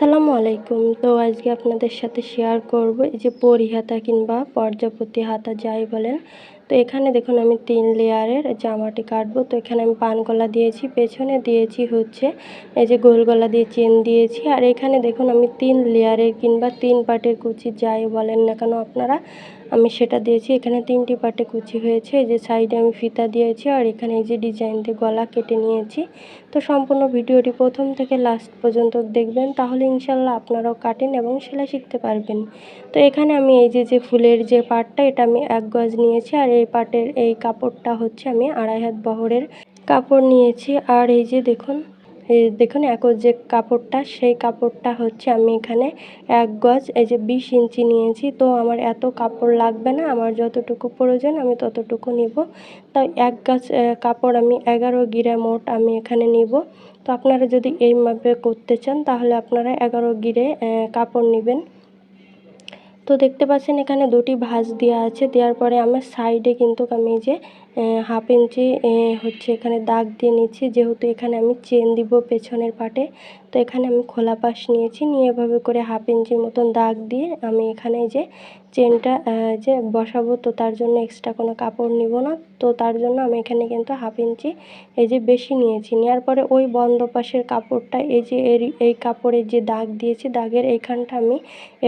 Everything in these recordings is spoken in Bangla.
আসসালামু আলাইকুম। তো আজকে আপনাদের সাথে শেয়ার করব এই যে পরিহাতা কিংবা পর্যাপতি হাতা যাই বলেন। তো এখানে দেখুন আমি তিন লেয়ারের জামাটি কাটবো। তো এখানে আমি পান গলা দিয়েছি, পেছনে দিয়েছি হচ্ছে এই যে গোল গলা দিয়ে চেন দিয়েছি। আর এখানে দেখুন আমি তিন লেয়ারের কিংবা তিন পাটের কুচি যাই বলেন না কেন আপনারা আমি সেটা দিয়েছি। এখানে তিনটি পাটে কুচি হয়েছে। এই যে সাইডে আমি ফিতা দিয়েছি আর এখানে এই যে ডিজাইন দিয়ে গলা কেটে নিয়েছি। তো সম্পূর্ণ ভিডিওটি প্রথম থেকে লাস্ট পর্যন্ত দেখবেন। তাহলে ইনশাল্লাহ আপনারাও কাটেন এবং সেলাই শিখতে পারবেন। তো এখানে আমি এই যে যে ফুলের যে পাটটা, এটা আমি এক গজ নিয়েছি আর এই পাটের এই কাপড়টা হচ্ছে আমি আড়াই হাত বহরের কাপড় নিয়েছি। আর এই যে দেখুন দেখুন একর যে কাপড়টা, সেই কাপড়টা হচ্ছে আমি এখানে এক গজ, এই যে বিশ ইঞ্চি নিয়েছি। তো আমার এত কাপড় লাগবে না, আমার যতটুকু প্রয়োজন আমি ততটুকু নিব। তাই এক গাছ কাপড় আমি এগারো গিরা মোট আমি এখানে নিব। তো আপনারা যদি এই মাপে করতে চান, তাহলে আপনারা এগারো গিরে কাপড় নেবেন। তো দেখতে পাচ্ছেন এখানে দুটি ভাঁজ দেওয়া আছে। দেওয়ার পরে আমার সাইডে কিন্তু আমি যে হাফ ইঞ্চি হচ্ছে এখানে দাগ দিয়ে নিচ্ছি। যেহেতু এখানে আমি চেন দিব পেছনের পাটে, তো এখানে আমি খোলা পাশ নিয়েছি। নিয়ে এভাবে করে হাফ ইঞ্চির মতন দাগ দিয়ে আমি এখানে যে চেনটা যে বসাবো, তো তার জন্য এক্সট্রা কোনো কাপড় নিব না। তো তার জন্য আমি এখানে কিন্তু হাফ ইঞ্চি এই যে বেশি নিয়েছি। নেওয়ার পরে ওই বন্ধ পাশের কাপড়টা, এই যে এর, এই কাপড়ের যে দাগ দিয়েছি, দাগের এইখানটা আমি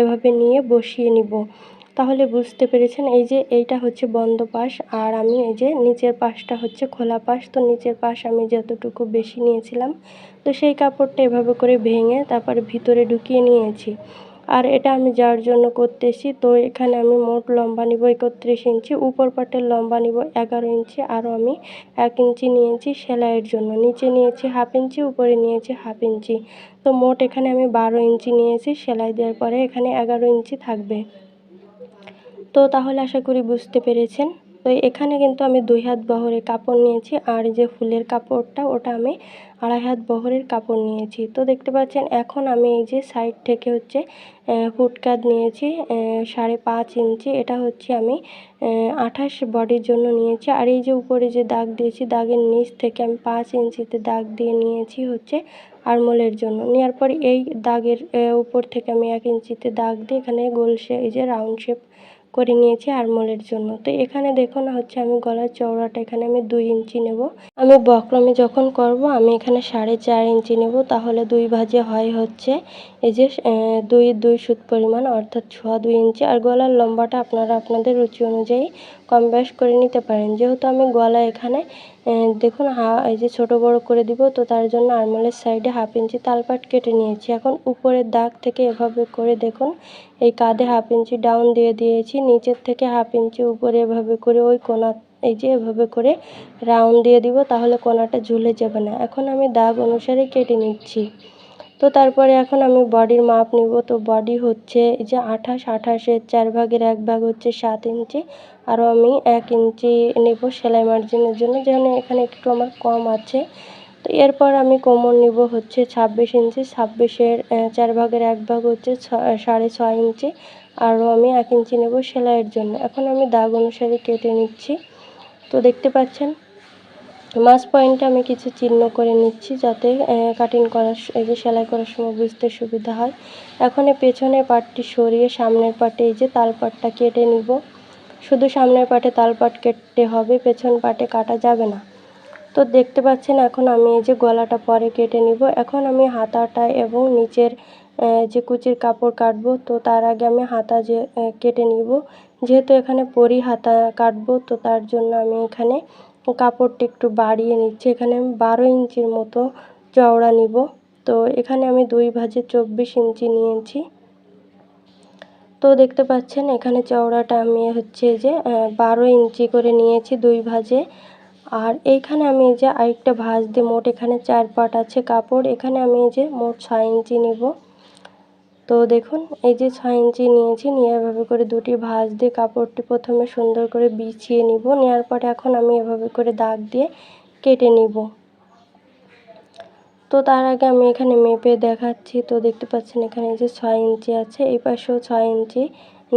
এভাবে নিয়ে বসিয়ে নিব। তাহলে বুঝতে পেরেছেন, এই যে এইটা হচ্ছে বন্ধ পাশ আর আমি এই যে নিচের পাশটা হচ্ছে খোলা পাশ। তো নিচের পাশ আমি যতটুকু বেশি নিয়েছিলাম, তো সেই কাপড়টা এভাবে করে ভেঙে তারপরে ভিতরে ঢুকিয়ে নিয়েছি। আর এটা আমি যার জন্য করতেছি, তো এখানে আমি মোট লম্বা নিব একত্রিশ ইঞ্চি, উপর পাটের লম্বা নিব এগারো ইঞ্চি, আরও আমি এক ইঞ্চি নিয়েছি সেলাইয়ের জন্য। নিচে নিয়েছি হাফ ইঞ্চি, উপরে নিয়েছি হাফ ইঞ্চি। তো মোট এখানে আমি বারো ইঞ্চি নিয়েছি, সেলাই দেওয়ার পরে এখানে এগারো ইঞ্চি থাকবে। তো তাহলে আশা করি বুঝতে পেরেছেন। তো এখানে কিন্তু আমি দুই হাত বহরের কাপড় নিয়েছি আর যে ফুলের কাপড়টা, ওটা আমি আড়াই হাত বহরের কাপড় নিয়েছি। তো দেখতে পাচ্ছেন, এখন আমি এই যে সাইড থেকে হচ্ছে ফুটকাত নিয়েছি সাড়ে পাঁচ ইঞ্চি। এটা হচ্ছে আমি আঠাশ বডির জন্য নিয়েছি। আর এই যে উপরে যে দাগ দিয়েছি, দাগের নিচ থেকে আমি পাঁচ ইঞ্চিতে দাগ দিয়ে নিয়েছি হচ্ছে আরমোলের জন্য। নেওয়ার পর এই দাগের উপর থেকে আমি এক ইঞ্চিতে দাগ দিয়ে এখানে গোল সে এই যে রাউন্ড শেপ করে নিয়েছি আরমোলের জন্য। তো এখানে দেখুন হচ্ছে আমি গলার চওড়াটা এখানে আমি দুই ইঞ্চি নেব। আমি বক্রমে যখন করব, আমি এখানে সাড়ে চার ইঞ্চি নেব। তাহলে দুই ভাজে হয় হচ্ছে এই যে দুই দুই সুত পরিমাণ, অর্থাৎ ছোয়া দুই ইঞ্চি। আর গলার লম্বাটা আপনারা আপনাদের রুচি অনুযায়ী কম বেশ করে নিতে পারেন। যেহেতু আমি গলা এখানে দেখুন, হা, এই যে ছোটো বড় করে দিব, তো তার জন্য আরমোলের সাইডে হাফ ইঞ্চি তালপাট কেটে নিয়েছি। এখন উপরের দাগ থেকে এভাবে করে দেখুন, এই কাঁধে হাফ ইঞ্চি ডাউন দিয়ে দিয়েছি, নিচের থেকে হাফ ইঞ্চি উপরে এভাবে করে, ওই কোনা, এই যে এভাবে করে রাউন্ড দিয়ে দিব, তাহলে কোনাটা ঝুলে যাবে না। এখন আমি দাগ অনুসারে কেটে নিচ্ছি। তো তারপরে এখন আমি বডির মাপ নিব। তো বডি হচ্ছে যে আঠাশ, আঠাশের চার ভাগের এক ভাগ হচ্ছে সাত ইঞ্চি। আরও আমি এক ইঞ্চি নেব সেলাই মার্জিনের জন্য যেন এখানে একটু আমার কম আছে। তো এরপর আমি কোমর নিব হচ্ছে ছাব্বিশ ইঞ্চি। ছাব্বিশের চার ভাগের এক ভাগ হচ্ছে সাড়ে ছয় ইঞ্চি। আরও আমি এক ইঞ্চি নেব সেলাইয়ের জন্য। এখন আমি দাগ অনুসারে কেটে নিচ্ছি। তো দেখতে পাচ্ছেন? মাছ পয়েন্টে আমি কিছু চিহ্ন করে নিচ্ছি যাতে কাটিং করার এই যে সেলাই করার সময় বুঝতে সুবিধা হয়। এখন পেছনের পাটটি সরিয়ে সামনের পাটে, এই যে তাল পাটটা কেটে নিব। শুধু সামনের পাটে তাল পাট কেটে হবে, পেছন পাটে কাটা যাবে না। তো দেখতে পাচ্ছেন, এখন আমি এই যে গলাটা পরে কেটে নিব। এখন আমি হাতাটা এবং নিচের যে কুচির কাপড় কাটবো, তো তার আগে আমি হাতা যে কেটে নিব। যেহেতু এখানে পরি হাতা কাটবো, তো তার জন্য আমি এখানে কাপড়টা একটু বাড়িয়ে নিচ্ছি। এখানে আমি বারো ইঞ্চির মতো চওড়া নিব। তো এখানে আমি দুই ভাজে চব্বিশ ইঞ্চি নিয়েছি। তো দেখতে পাচ্ছেন, এখানে চওড়াটা আমি হচ্ছে যে বারো ইঞ্চি করে নিয়েছি দুই ভাজে। আর এইখানে আমি যে আরেকটা ভাঁজ দিয়ে মোট এখানে চার পাট আছে কাপড়। এখানে আমি যে মোট ছয় ইঞ্চি নেব। তো দেখুন, এই যে ছয় ইঞ্চি নিয়েছি, নিয়ে এভাবে করে দুটি ভাঁজ দিয়ে কাপড়টি প্রথমে সুন্দর করে বিছিয়ে নিব। নেওয়ার পরে এখন আমি এভাবে করে দাগ দিয়ে কেটে নিব। তো তার আগে আমি এখানে মেপে দেখাচ্ছি। তো দেখতে পাচ্ছেন এখানে যে ছয় ইঞ্চি আছে, এই পাশেও ছয় ইঞ্চি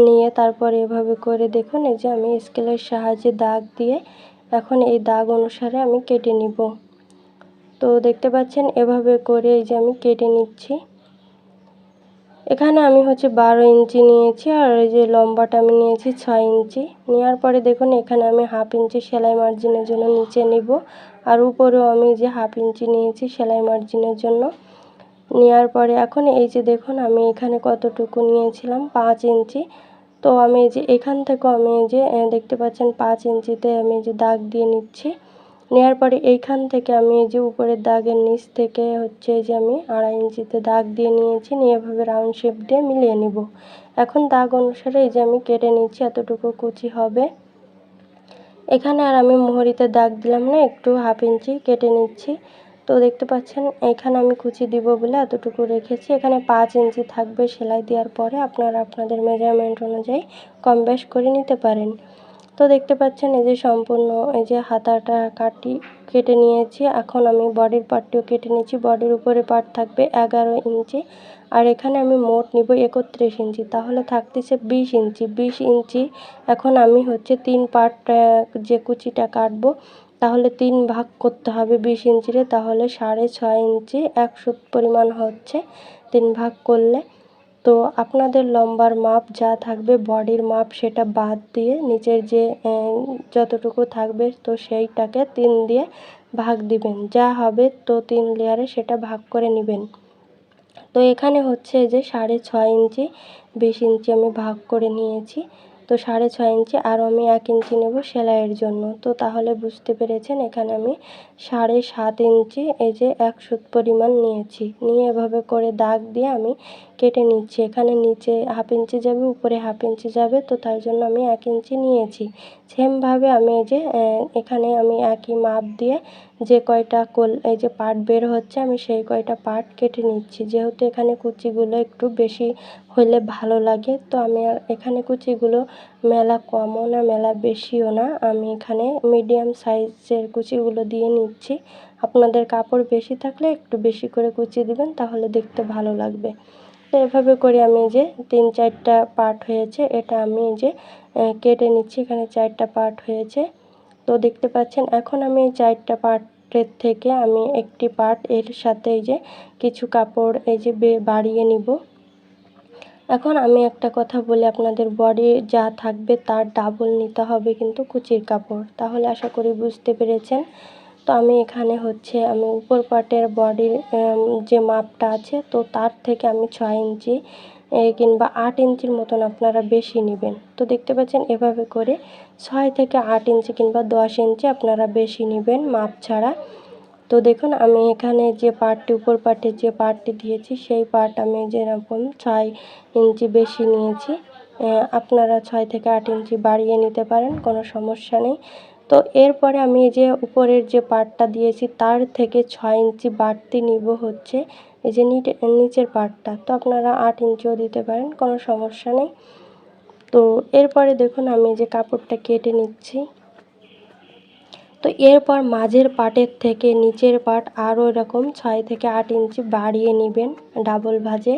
নিয়ে তারপরে এভাবে করে দেখুন, এই যে আমি স্কেলের সাহায্যে দাগ দিয়ে এখন এই দাগ অনুসারে আমি কেটে নিব। তো দেখতে পাচ্ছেন, এভাবে করে এই যে আমি কেটে নিচ্ছি। এখানে আমি হচ্ছে বারো ইঞ্চি নিয়েছি আর এই যে লম্বাটা আমি নিয়েছি ছয় ইঞ্চি। নেওয়ার পরে দেখুন, এখানে আমি হাফ ইঞ্চি সেলাই মার্জিনের জন্য নিচে নিব। আর উপরেও আমি যে হাফ ইঞ্চি নিয়েছি সেলাই মার্জিনের জন্য। নেওয়ার পরে এখন এই যে দেখুন, আমি এখানে কতটুকু নিয়েছিলাম? পাঁচ ইঞ্চি। তো আমি যে এখান থেকেও আমি যে দেখতে পাচ্ছেন, পাঁচ ইঞ্চিতে আমি যে দাগ দিয়ে নিচ্ছি। নেওয়ার পরে এইখান থেকে আমি এই যে উপরের দাগের নিচ থেকে হচ্ছে যে আমি আড়াই ইঞ্চিতে দাগ দিয়ে নিয়েছি, নিয়ে এভাবে রাউন্ড শেপ দিয়ে মিলিয়ে নিব। এখন দাগ অনুসারে এই যে আমি কেটে নিচ্ছি এতটুকু কুচি হবে। এখানে আর আমি মোহরিতে দাগ দিলাম না, একটু হাফ ইঞ্চি কেটে নিচ্ছি। তো দেখতে পাচ্ছেন এখানে আমি কুচি দিব বলে এতটুকু রেখেছি। এখানে পাঁচ ইঞ্চি থাকবে সেলাই দেওয়ার পরে, আপনারা আপনাদের মেজারমেন্ট অনুযায়ী কম বেশ করে নিতে পারেন। তো দেখতে পাচ্ছেন এই যে সম্পূর্ণ এই যে হাতাটা কাটি কেটে নিয়েছি। এখন আমি বডির পার্টটিও কেটে নিয়েছি। বডির উপরে পার্ট থাকবে এগারো ইঞ্চি। আর এখানে আমি মোট নিব একত্রিশ ইঞ্চি। তাহলে থাকতেছে বিশ ইঞ্চি। বিশ ইঞ্চি এখন আমি হচ্ছে তিন পার্ট যে কুচিটা কাটবো, তাহলে তিন ভাগ করতে হবে বিশ ইঞ্চিরে। তাহলে সাড়ে ছয় ইঞ্চি একশো পরিমাণ হচ্ছে তিন ভাগ করলে। তো আপনাদের লম্বার মাপ যা থাকবে, বডির মাপ সেটা বাদ দিয়ে নিচের যে যতটুকু থাকবে তো সেইটাকে তিন দিয়ে ভাগ দিবেন। যা হবে তো তিন লেয়ারে সেটা ভাগ করে নেবেন। তো এখানে হচ্ছে যে সাড়ে ছয় ইঞ্চি, বিশ ইঞ্চি আমি ভাগ করে নিয়েছি। তো সাড়ে ছয় ইঞ্চি আরও আমি এক ইঞ্চি নেব সেলাইয়ের জন্য। তো তাহলে বুঝতে পেরেছেন এখানে আমি সাড়ে সাত ইঞ্চি এই যে এক সুত পরিমাণ নিয়েছি। নিয়ে এভাবে করে দাগ দিয়ে আমি কেটে নিচ্ছি। এখানে নিচে হাফ ইঞ্চি যাবে, উপরে হাফ ইঞ্চি যাবে। তো তার জন্য আমি এক ইঞ্চি নিয়েছি। সেমভাবে আমি এই যে এখানে আমি একই মাপ দিয়ে যে কয়টা কোল, এই যে পার্ট বের হচ্ছে, আমি সেই কয়টা পার্ট কেটে নিচ্ছি। যেহেতু এখানে কুচিগুলো একটু বেশি হলে ভালো লাগে, তো আমি আর এখানে কুচিগুলো মেলা কমও না, মেলা বেশিও না। আমি এখানে মিডিয়াম সাইজের কুচিগুলো দিয়ে নিচ্ছি। আপনাদের কাপড় বেশি থাকলে একটু বেশি করে কুচি দিবেন, তাহলে দেখতে ভালো লাগবে। তো এভাবে করে আমি যে তিন চারটা পার্ট হয়েছে, এটা আমি যে কেটে নিচ্ছি। এখানে চারটা পার্ট হয়েছে। তো দেখতে পাচ্ছেন, এখন আমি এই চারটা পার্টের থেকে আমি একটি পার্ট এর সাথে এই যে কিছু কাপড় এই যে বাড়িয়ে নিব। এখন আমি একটা কথা বলি আপনাদের, বডি যা থাকবে তার ডাবল নিতে হবে কিন্তু কুচির কাপড়। তাহলে আশা করি বুঝতে পেরেছেন। তো আমি এখানে হচ্ছে আমি উপর পাটের বডির যে মাপটা আছে, তো তার থেকে আমি ছয় ইঞ্চি কিংবা আট ইঞ্চির মতন আপনারা বেশি নেবেন। তো দেখতে পাচ্ছেন এভাবে করে ছয় থেকে আট ইঞ্চি কিংবা দশ ইঞ্চি আপনারা বেশি নেবেন মাপ ছাড়া। তো দেখুন, আমি এখানে যে পার্টটি উপর পার্টের যে পার্টটি দিয়েছি, সেই পার্ট আমি যেরকম ছয় ইঞ্চি বেশি নিয়েছি আপনারা ছয় থেকে আট ইঞ্চি বাড়িয়ে নিতে পারেন, কোনো সমস্যা নেই। তো এরপরে আমি এই যে উপরের যে পার্টটা দিয়েছি, তার থেকে ছয় ইঞ্চি বাড়তি নিব হচ্ছে এই যে নিচের পার্টটা তো আপনারা আট ইঞ্চিও দিতে পারেন, কোনো সমস্যা নেই। তো এরপরে দেখুন, আমি যে কাপড়টা কেটে নিচ্ছি। তো এরপর মাঝের পাটের থেকে নিচের পাট আরও এরকম ছয় থেকে আট ইঞ্চি বাড়িয়ে নেবেন, ডাবল ভাজে।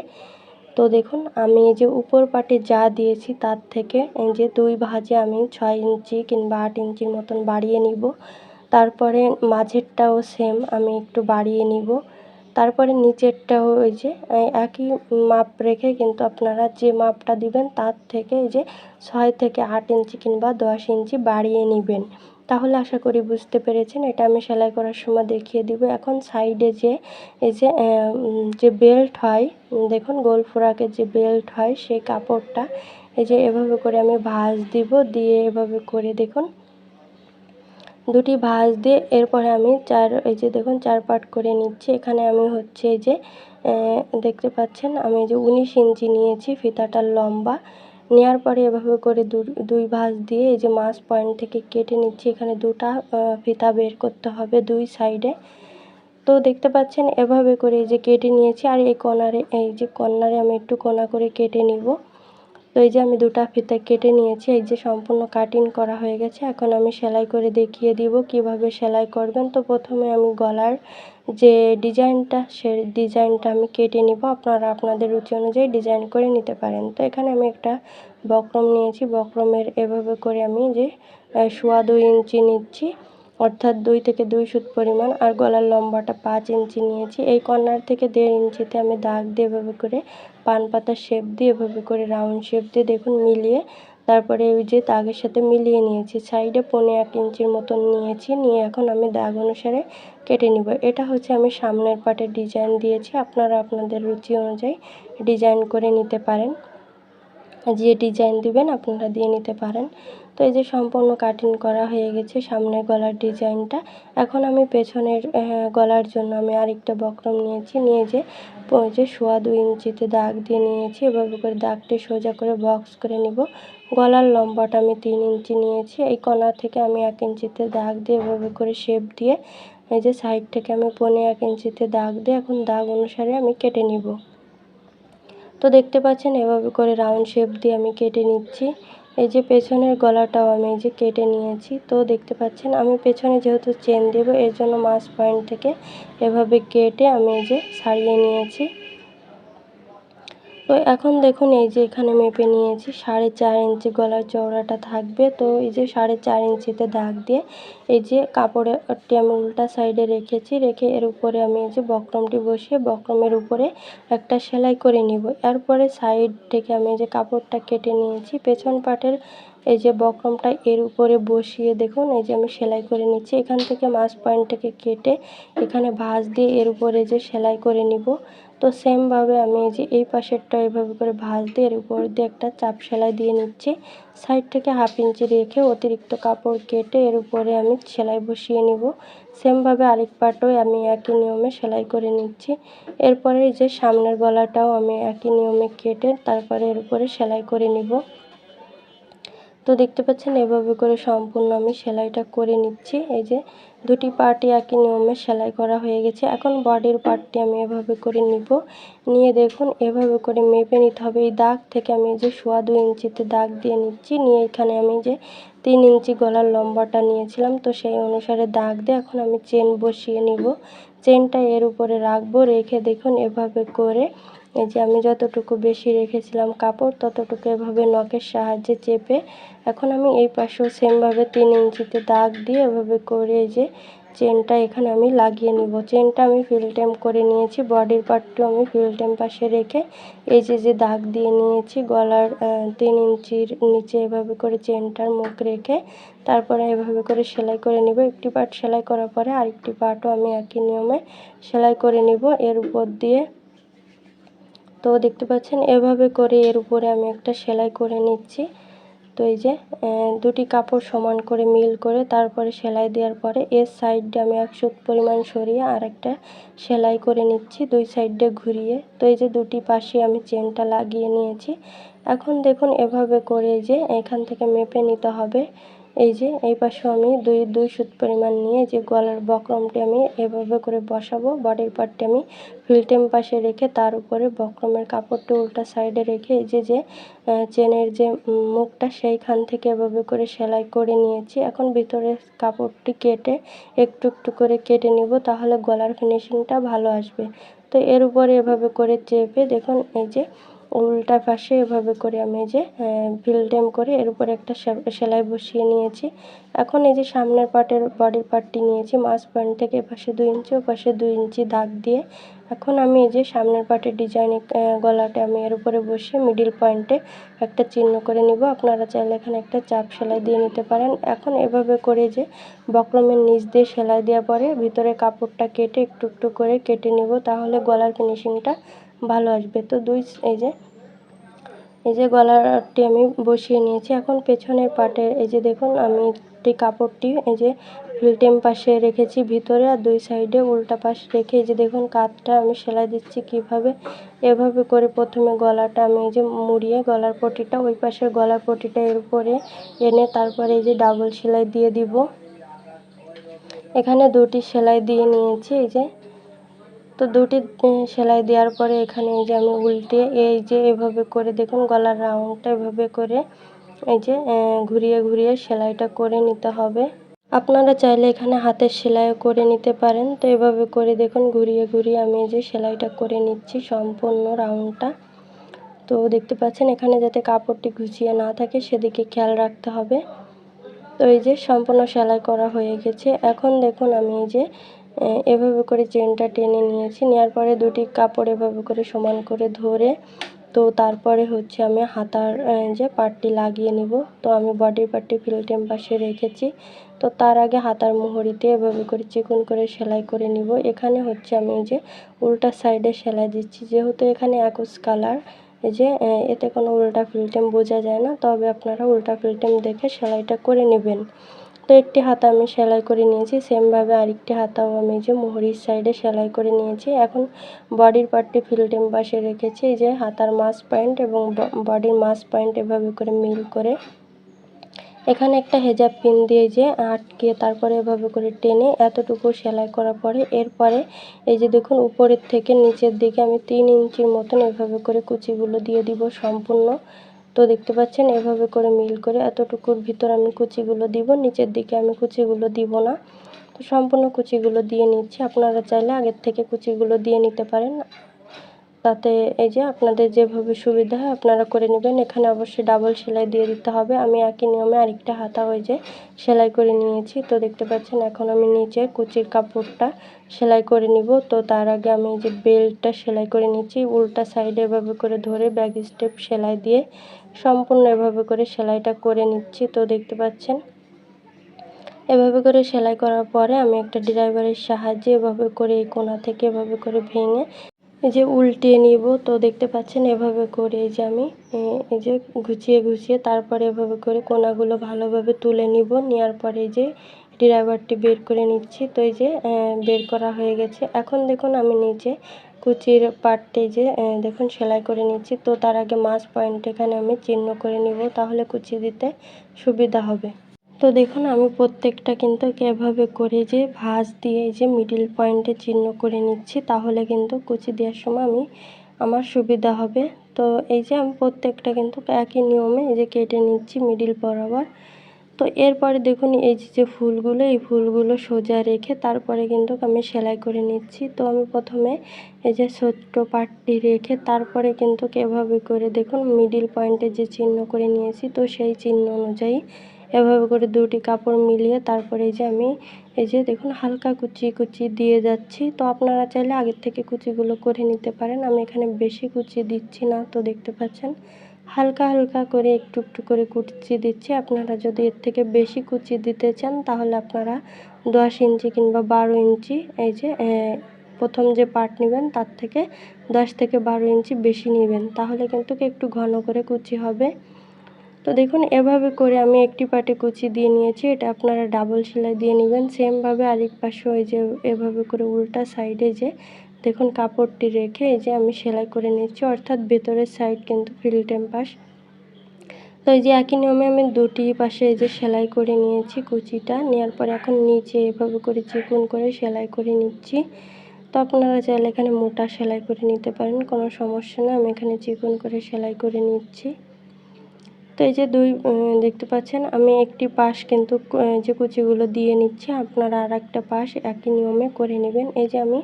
তো দেখুন, আমি এই যে উপর পাটে যা দিয়েছি তার থেকে এই যে দুই ভাজে আমি ছয় ইঞ্চি কিংবা আট ইঞ্চির মতন বাড়িয়ে নিব। তারপরে মাঝেরটাও সেম আমি একটু বাড়িয়ে নিব। তারপরে নিচেরটাও ওই যে একই মাপ রেখে কিন্তু আপনারা যে মাপটা দিবেন তার থেকে এই যে ছয় থেকে আট ইঞ্চি কিংবা দশ ইঞ্চি বাড়িয়ে নেবেন। তাহলে আশা করি বুঝতে পেরেছেন। এটা আমি সেলাই করার সময় দেখিয়ে দিব। এখন সাইডে যে, এই যে যে বেল্ট হয় দেখুন গোল ফোরাকের যে বেল্ট হয়, সেই কাপড়টা এই যে এভাবে করে আমি ভাঁজ দিব, দিয়ে এভাবে করে দেখুন, দুটি ভাঁজ দিয়ে এরপরে আমি চার, এই যে দেখুন চার পাট করে নিচ্ছি। এখানে আমি হচ্ছে এই যে দেখতে পাচ্ছেন আমি যে উনিশ ইঞ্চি নিয়েছি ফিতাটার লম্বা। নেওয়ার পরে এভাবে করে দুই ভাঁজ দিয়ে এই যে মাছ পয়েন্ট থেকে কেটে নিচ্ছি, এখানে দুটা ফিতা বের করতে হবে দুই সাইডে তো দেখতে পাচ্ছেন এভাবে করে এই যে কেটে নিয়েছি, আর এই কর্নারে এই যে কর্নারে আমি একটু কোনা করে কেটে নিব। তো এই যে আমি দুটা ফিতা কেটে নিয়েছি, এই যে সম্পূর্ণ কাটিং করা হয়ে গেছে। এখন আমি সেলাই করে দেখিয়ে দিব কীভাবে সেলাই করবেন। তো প্রথমে আমি গলার যে ডিজাইনটা, সে ডিজাইনটা আমি কেটে নিব। আপনারা আপনাদের রুচি অনুযায়ী ডিজাইন করে নিতে পারেন। তো এখানে আমি একটা বক্রম নিয়েছি। বক্রমের এভাবে করে আমি যে সোয়া দুই ইঞ্চি নিচ্ছি। অর্থাৎ দুই থেকে দুই সুত পরিমাণ আর গলার লম্বাটা পাঁচ ইঞ্চি নিয়েছি। এই কর্নার থেকে দেড় ইঞ্চিতে আমি দাগ দিয়ে এভাবে করে পান পাতার শেপ দিয়ে এভাবে করে রাউন্ড শেপ দিয়ে দেখুন মিলিয়ে তারপরে ওই যে দাগের সাথে মিলিয়ে নিয়েছি। সাইডে পনে এক ইঞ্চির মতন নিয়েছি। নিয়ে এখন আমি দাগ অনুসারে কেটে নিব। এটা হচ্ছে আমি সামনের পাটের ডিজাইন দিয়েছি। আপনারা আপনাদের রুচি অনুযায়ী ডিজাইন করে নিতে পারেন। যে ডিজাইন দিবেন আপনারা দিয়ে নিতে পারেন। তো এই যে সম্পূর্ণ কাটিং করা হয়ে গেছে সামনের গলার ডিজাইনটা। এখন আমি পেছনের গলার জন্য আমি আরেকটা বক্রম নিয়েছি। নিয়ে যে যে সোয়া দুই ইঞ্চিতে দাগ দিয়ে নিয়েছি। এভাবে করে দাগটি সোজা করে বক্স করে নিব। গলার লম্বাটা আমি তিন ইঞ্চি নিয়েছি। এই কণা থেকে আমি এক ইঞ্চিতে দাগ দিয়ে এভাবে করে শেপ দিয়ে এই যে সাইড থেকে আমি পনে এক ইঞ্চিতে দাগ দিয়ে এখন দাগ অনুসারে আমি কেটে নিব। তো দেখতে পাচ্ছেন এভাবে করে রাউন্ড শেপ দিয়ে আমি কেটে নিচ্ছি। এই যে পেছনের গলাটাও আমি এই যে কেটে নিয়েছি। তো দেখতে পাচ্ছেন, আমি পেছনে যেহেতু চেন দেবো, এর জন্য মাছ পয়েন্ট থেকে এভাবে কেটে আমি এই যে সারিয়ে নিয়েছি। তো এখন দেখুন এই যে এখানে মেপে নিয়েছি, সাড়ে চার ইঞ্চি গলার চওড়াটা থাকবে। তো এই যে সাড়ে চার ইঞ্চিতে দাগ দিয়ে এই যে কাপড়টি আমি উল্টা সাইডে রেখেছি, রেখে এর উপরে আমি এই যে বক্রমটি বসিয়ে বক্রমের উপরে একটা সেলাই করে নিব। এরপরে সাইড থেকে আমি যে কাপড়টা কেটে নিয়েছি, পেছন পাটের এই যে বক্রমটা এর উপরে বসিয়ে দেখুন এই যে আমি সেলাই করে নিচ্ছি। এখান থেকে মাছ পয়েন্টটাকে কেটে এখানে ভাঁজ দিয়ে এর উপরে যে সেলাই করে নিব। তো সেমভাবে আমি এই যে এই পাশেরটা এভাবে করে ভাঁজ দিয়ে এর উপর দিয়ে একটা চাপ সেলাই দিয়ে নিচ্ছি। সাইড থেকে হাফ ইঞ্চি রেখে অতিরিক্ত কাপড় কেটে এর উপরে আমি সেলাই বসিয়ে নিব। সেমভাবে আরেক পাটও আমি একই নিয়মে সেলাই করে নিচ্ছি। এরপরে যে সামনের গলাটাও আমি একই নিয়মে কেটে তারপরে এর উপরে সেলাই করে নিব। তো দেখতে পাচ্ছেন, এভাবে করে সম্পূর্ণ আমি সেলাইটা করে নিচ্ছি। এই যে দুটি পার্টই একই নিয়মে সেলাই করা হয়ে গেছে। এখন বডির পার্টটি আমি এভাবে করে নিব। নিয়ে দেখুন, এভাবে করে মেপে নিতে হবে। এই দাগ থেকে আমি যে সোয়া দুই ইঞ্চিতে দাগ দিয়ে নিচ্ছি। নিয়ে এখানে আমি যে তিন ইঞ্চি গলার লম্বাটা নিয়েছিলাম, তো সেই অনুসারে দাগ দিয়ে এখন আমি চেন বসিয়ে নিব। চেনটা এর উপরে রাখব, রেখে দেখুন, এভাবে করে এই যে আমি যতটুকু বেশি রেখেছিলাম কাপড়, ততটুকু এভাবে নখের সাহায্যে চেপে এখন আমি এই পাশেও সেমভাবে তিন ইঞ্চিতে দাগ দিয়ে এভাবে করে যে চেনটা এখানে আমি লাগিয়ে নিব। চেনটা আমি ফিলটেম করে নিয়েছি বডির পার্টটিও আমি ফিলটেম পাশে রেখে এই যে যে দাগ দিয়ে নিয়েছি গলার তিন ইঞ্চির নিচে এভাবে করে চেনটার মুখ রেখে তারপরে এভাবে করে সেলাই করে নিব। একটি পার্ট সেলাই করার পরে আরেকটি পার্টও আমি একই নিয়মে সেলাই করে নিব। এর উপর দিয়ে তো দেখতে পাচ্ছেন, এভাবে করে এর উপরে আমি একটা সেলাই করে নিচ্ছি। তো এই যে দুটি কাপড় সমান করে মিল করে তারপরে সেলাই দেওয়ার পরে এর সাইডে আমি এক সুত পরিমাণ সরিয়ে আর একটা সেলাই করে নিচ্ছি দুই সাইডে ঘুরিয়ে। তো এই যে, দুটি পাশে আমি চেনটা লাগিয়ে নিয়েছি। এখন দেখুন, এভাবে করে যে এখান থেকে মেপে নিতে হবে। এই যে, এই পাশেও আমি দুই দুই সুত পরিমাণ নিয়ে যে গলার বক্রমটি আমি এভাবে করে বসাবো, বডির পার্টটি আমি ফিলটেম পাশে রেখে তার উপরে বক্রমের কাপড়টি উল্টা সাইডে রেখে এই যে যে চেনের যে মুখটা সেইখান থেকে এভাবে করে সেলাই করে নিয়েছি। এখন ভিতরে কাপড়টি কেটে একটু একটু করে কেটে নিব তাহলে গলার ফিনিশিংটা ভালো আসবে। তো এর উপরে এভাবে করে চেপে দেখুন এই যে উল্টা পাশে এভাবে করে আমি যে ফিলটেম করে এর উপরে একটা সেলাই বসিয়ে নিয়েছি। এখন এই যে সামনের পার্টের বডির পার্টটি নিয়েছি মাছ পয়েন্ট থেকে এপাশে দুই ইঞ্চি, ও পাশে দুই ইঞ্চি দাগ দিয়ে। এখন আমি এই যে সামনের পার্টের ডিজাইনে গলাটা আমি এর উপরে বসিয়ে মিডিল পয়েন্টে একটা চিহ্ন করে নিব। আপনারা চাইলে এখানে একটা চাপ সেলাই দিয়ে নিতে পারেন। এখন এভাবে করে যে বক্রমের নিচ দিয়ে সেলাই দেওয়ার পরে ভিতরে কাপড়টা কেটে একটু একটু করে কেটে নিব, তাহলে গলার ফিনিশিংটা ভালো আসবে। তো দুই এই যে এই যে গলারটি আমি বসিয়ে নিয়েছি। এখন পেছনের পাটে, এই যে দেখুন, আমি একটি কাপড়টি, এই যে ফিলটেম পাশে রেখেছি ভিতরে আর দুই সাইডে উল্টা পাশ রেখে, এই যে দেখুন কাতটা আমি সেলাই দিচ্ছি কীভাবে। এভাবে করে প্রথমে গলাটা আমি এই যে মুড়িয়ে, গলার পটিটা, ওই পাশের গলার পটিটা এর উপরে এনে তারপরে এই যে ডাবল সেলাই দিয়ে দিব। এখানে দুটি সেলাই দিয়ে নিয়েছি, এই যে তো দুটি সেলাই দেওয়ার পরে এখানে এই যে আমি উল্টে এই যে এভাবে করে দেখুন, গলার রাউন্ডটা এভাবে করে এই যে ঘুরিয়ে ঘুরিয়ে সেলাইটা করে নিতে হবে। আপনারা চাইলে এখানে হাতের সেলাইও করে নিতে পারেন। তো এভাবে করে দেখুন, ঘুরিয়ে ঘুরিয়ে আমি যে সেলাইটা করে নিচ্ছি সম্পূর্ণ রাউন্ডটা। তো দেখতে পাচ্ছেন, এখানে যাতে কাপড়টি ঘুচিয়ে না থাকে সেদিকে খেয়াল রাখতে হবে। তো এই যে সম্পূর্ণ সেলাই করা হয়ে গেছে। এখন দেখুন আমি এই যে এভাবে করে চেনটা টেনে নিয়েছি। নেওয়ার পরে দুটি কাপড় এভাবে করে সমান করে ধরে, তো তারপরে হচ্ছে আমি হাতার যে পাটটি লাগিয়ে নিব। তো আমি বডির পাটটি ফিল্টেম পাশে রেখেছি। তো তার আগে হাতার মুহুরিতে এভাবে করে চিকন করে সেলাই করে নিব। এখানে হচ্ছে আমি যে উল্টা সাইডে সেলাই দিচ্ছি। যেহেতু এখানে একুশ কালার এই যে এতে কোনো উল্টা ফিল্টেম বোঝা যায় না। তবে আপনারা উল্টা ফিল্টেম দেখে সেলাইটা করে নেবেন। তো একটি হাতা আমি সেলাই করে নিয়েছি। সেমভাবে আরেকটি হাতাও আমি যে মোহরির সাইডে সেলাই করে নিয়েছি। এখন বডির পার্টটি ফিল্টেম পাশে রেখেছি। যে হাতার মাস পয়েন্ট এবং বডির মাস পয়েন্ট এভাবে করে মিল করে। এখানে একটা হেজাব পিন দিয়ে যে আটকে তারপরে এভাবে করে টেনে এতটুকু সেলাই করার পরে এরপরে এই যে দেখুন উপরের থেকে নিচের দিকে আমি তিন ইঞ্চির মতন এভাবে করে কুচিগুলো দিয়ে দিব সম্পূর্ণ। তো দেখতে পাচ্ছেন, এভাবে করে মিল করে এতটুকুর ভিতর আমি কুচিগুলো দিব, নিচের দিকে আমি কুচিগুলো দিব না। তো সম্পূর্ণ কুচিগুলো দিয়ে নিচ্ছি। আপনারা চাইলে আগের থেকে কুচিগুলো দিয়ে নিতে পারেন। তাতে এই যে আপনাদের যেভাবে সুবিধা হয় আপনারা করে নেবেন। এখানে অবশ্যই ডাবল সেলাই দিয়ে দিতে হবে। আমি একই নিয়মে আরেকটা হাতা ওই যে সেলাই করে নিয়েছি। তো দেখতে পাচ্ছেন, এখন আমি নিচে কুচির কাপড়টা সেলাই করে নিব। তো তার আগে আমি যে বেল্টটা সেলাই করে নিচ্ছি, উল্টা সাইডে এভাবে করে ধরে ব্যাক স্টেপ সেলাই দিয়ে সম্পূর্ণ এভাবে করে সেলাইটা করে নিচ্ছি। তো দেখতে পাচ্ছেন, এভাবে করে সেলাই করার পরে আমি একটা ড্রাইভারের সাহায্যে এভাবে করে এই কোনা থেকে এভাবে করে ভেঙে এই যে উল্টিয়ে নিব। তো দেখতে পাচ্ছেন, এভাবে করে এই যে আমি এই যে গুছিয়ে গুছিয়ে তারপরে এভাবে করে কোনাগুলো ভালোভাবে তুলে নিব। নেওয়ার পরে যে ড্রাইভারটি বের করে নিচ্ছি। তো এই যে বের করা হয়ে গেছে। এখন দেখুন, আমি নিচে কুচির পাটটি যে দেখুন, সেলাই করে নিচ্ছি। তো তার আগে মাছ পয়েন্ট এখানে আমি চিহ্ন করে নিব, তাহলে কুচি দিতে সুবিধা হবে। তো দেখুন, আমি প্রত্যেকটা কিন্তু এভাবে করে যে, ভাঁজ দিয়ে যে মিডিল পয়েন্টে চিহ্ন করে নিচ্ছি। তাহলে কিন্তু কুচি দেওয়ার সময় আমি, আমার সুবিধা হবে। তো এই যে, আমি প্রত্যেকটা কিন্তু একই নিয়মে এই যে কেটে নিচ্ছি মিডিল বরাবর। তো এরপরে দেখুন, এই যে যে ফুলগুলো, এই ফুলগুলো সোজা রেখে তারপরে কিন্তু আমি সেলাই করে নিচ্ছি। তো আমি প্রথমে এই যে ছোট্ট পাটটি রেখে তারপরে কিন্তু এভাবে করে দেখুন মিডিল পয়েন্টে যে চিহ্ন করে নিয়েছি, তো সেই চিহ্ন অনুযায়ী এভাবে করে দুটি কাপড় মিলিয়ে তারপরে এই যে আমি এই যে দেখুন, হালকা কুচি কুচি দিয়ে যাচ্ছি। তো আপনারা চাইলে আগের থেকে কুচিগুলো করে নিতে পারেন। আমি এখানে বেশি কুচি দিচ্ছি না, তো দেখতে পাচ্ছেন? হালকা হালকা করে একটু একটু করে কুচি দিচ্ছি। আপনারা যদি এর থেকে বেশি কুচি দিতে চান, তাহলে আপনারা দশ ইঞ্চি কিংবা বারো ইঞ্চি, এই যে প্রথম যে পার্ট নেবেন, তার থেকে দশ থেকে বারো ইঞ্চি বেশি নেবেন। তাহলে কিন্তু একটু ঘন করে কুচি হবে। তো দেখুন, এভাবে করে আমি একটি পাটে কুচি দিয়ে নিয়েছি। এটা আপনারা ডাবল সেলাই দিয়ে নেবেন। সেমভাবে আরেক পাশে ওই যে, এভাবে করে উল্টা সাইডে যে দেখুন কাপড়টি রেখে এই যে আমি সেলাই করে নিচ্ছি, অর্থাৎ ভেতরের সাইড কিন্তু ফিল্টেম পাশ তো এই যে একই নিয়মে আমি দুটি পাশে এই যে সেলাই করে নিয়েছি কুচিটা, নেওয়ার পর এখন নিচে এভাবে করে চিকুন করে সেলাই করে নিচ্ছি। তো আপনারা চাইলে এখানে মোটা সেলাই করে নিতে পারেন, কোনো সমস্যা না আমি এখানে চিকুন করে সেলাই করে নিচ্ছি। তো এই যে দুই দেখতে পাচ্ছেন, আমি একটি পাশ কিন্তু যে কুচিগুলো দিয়ে নিচ্ছি, আপনারা আর একটা পাশ একই নিয়মে করে নেবেন। এই যে আমি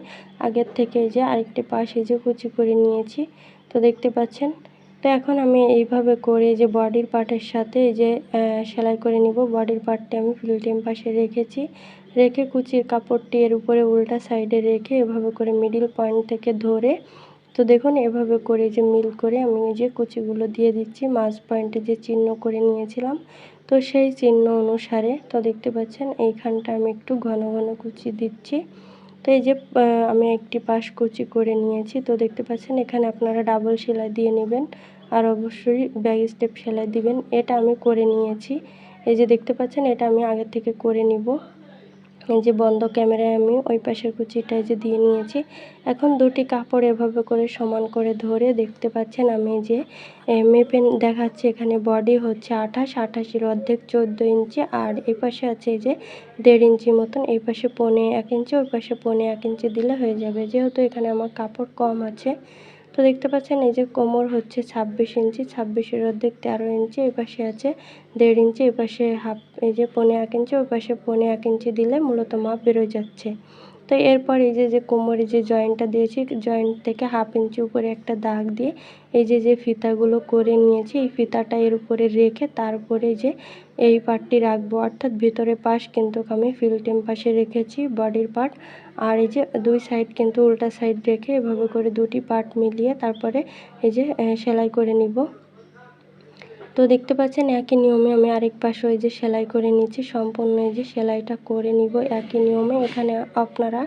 আগের থেকে এই যে আরেকটি পাশ এই যে কুচি করে নিয়েছি, তো দেখতে পাচ্ছেন। তো এখন আমি এইভাবে করে যে বডির পার্টের সাথে এই যে সেলাই করে নিব। বডির পার্টটি আমি ফিল্টিম পাশে রেখেছি। রেখে কুচির কাপড়টি এর উপরে উল্টা সাইডে রেখে এভাবে করে মিডিল পয়েন্ট থেকে ধরে তো দেখুন, এভাবে করে যে মিল করে আমি যে কুচিগুলো দিয়ে দিচ্ছি মাছ পয়েন্টে যে চিহ্ন করে নিয়েছিলাম, তো সেই চিহ্ন অনুসারে, তো দেখতে পাচ্ছেন এইখানটা আমি একটু ঘন ঘন কুচি দিচ্ছি। তো এই যে আমি একটি পাশ কুচি করে নিয়েছি, তো দেখতে পাচ্ছেন এখানে আপনারা ডাবল সেলাই দিয়ে নেবেন আর অবশ্যই ব্যাগ স্টেপ সেলাই দিবেন। এটা আমি করে নিয়েছি। এই যে দেখতে পাচ্ছেন, এটা আমি আগের থেকে করে নিব। এই যে বন্ধ ক্যামেরায় আমি ওই পাশের কুচিটা যে দিয়ে নিয়েছি, এখন দুটি কাপড় এভাবে করে সমান করে ধরে দেখতে পাচ্ছেন আমি যে মেপে দেখাচ্ছি এখানে বডি হচ্ছে আঠাশ, আঠাশের অর্ধেক চোদ্দ ইঞ্চি আর এই পাশে আছে যে দেড় ইঞ্চি মতন, এই পাশে পনে এক ইঞ্চি, ওই পাশে পনে এক ইঞ্চি দিলে হয়ে যাবে। যেহেতু এখানে আমার কাপড় কম আছে তো দেখতে পাচ্ছেন, এই যে কোমর হচ্ছে ছাব্বিশ ইঞ্চি, ছাব্বিশের অর্ধেক তেরো ইঞ্চি, এই পাশে আছে দেড় ইঞ্চি, এই পাশে হাফ, এই যে পনে এক ইঞ্চি, ওই পাশে পনে এক ইঞ্চি দিলে মূলত মাপ বেরোয় যাচ্ছে। তো এরপর এই যে যে কোমরে যে জয়েন্টটা দিয়েছি, জয়েন্ট থেকে হাফ ইঞ্চি উপরে একটা দাগ দিয়ে এই যে যে ফিতাগুলো করে নিয়েছি, এই ফিতাটা এর উপরে রেখে তারপরে যে এই পার্টটি রাখব। অর্থাৎ ভিতরে পাশ কিন্তু আমি ফিল্টেম পাশে রেখেছি বডির পার্ট আর এই যে দুই সাইড কিন্তু উল্টা সাইড রেখে এভাবে করে দুটি পার্ট মিলিয়ে তারপরে এই যে সেলাই করে নিব। তো দেখতে পাচ্ছেন একই নিয়মে আমি আরেক পাশে ওই যে সেলাই করে নিচ্ছি। সম্পূর্ণ এই যে সেলাইটা করে নিব একই নিয়মে। এখানে আপনারা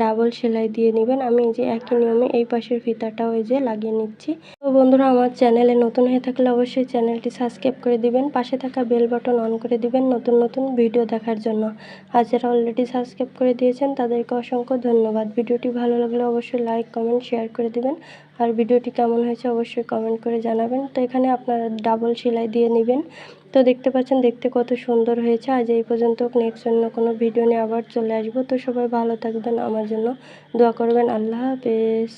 ডাবল সেলাই দিয়ে নেবেন। আমি এই যে একই নিয়মে এই পাশের ফিতাটাও এই যে লাগিয়ে নিচ্ছি। বন্ধুরা, আমার চ্যানেলে নতুন হয়ে থাকলে অবশ্যই চ্যানেলটি সাবস্ক্রাইব করে দিবেন, পাশে থাকা বেল বাটন অন করে দিবেন নতুন নতুন ভিডিও দেখার জন্য। আর যারা অলরেডি সাবস্ক্রাইব করে দিয়েছেন, তাদেরকে অসংখ্য ধন্যবাদ। ভিডিওটি ভালো লাগলে অবশ্যই লাইক কমেন্ট শেয়ার করে দিবেন। আর ভিডিওটি কেমন হয়েছে অবশ্যই কমেন্ট করে জানাবেন। তো এখানে আপনারা ডাবল সেলাই দিয়ে নেবেন। তো দেখতে পাচ্ছেন, দেখতে কত সুন্দর হয়েছে। আজ এই পর্যন্ত নেক্সট অন্য কোনো ভিডিও নিয়ে আবার চলে আসব। তো সবাই ভালো থাকবেন। আমার জন্য দোয়া করবেন। আল্লাহ হাফেজ।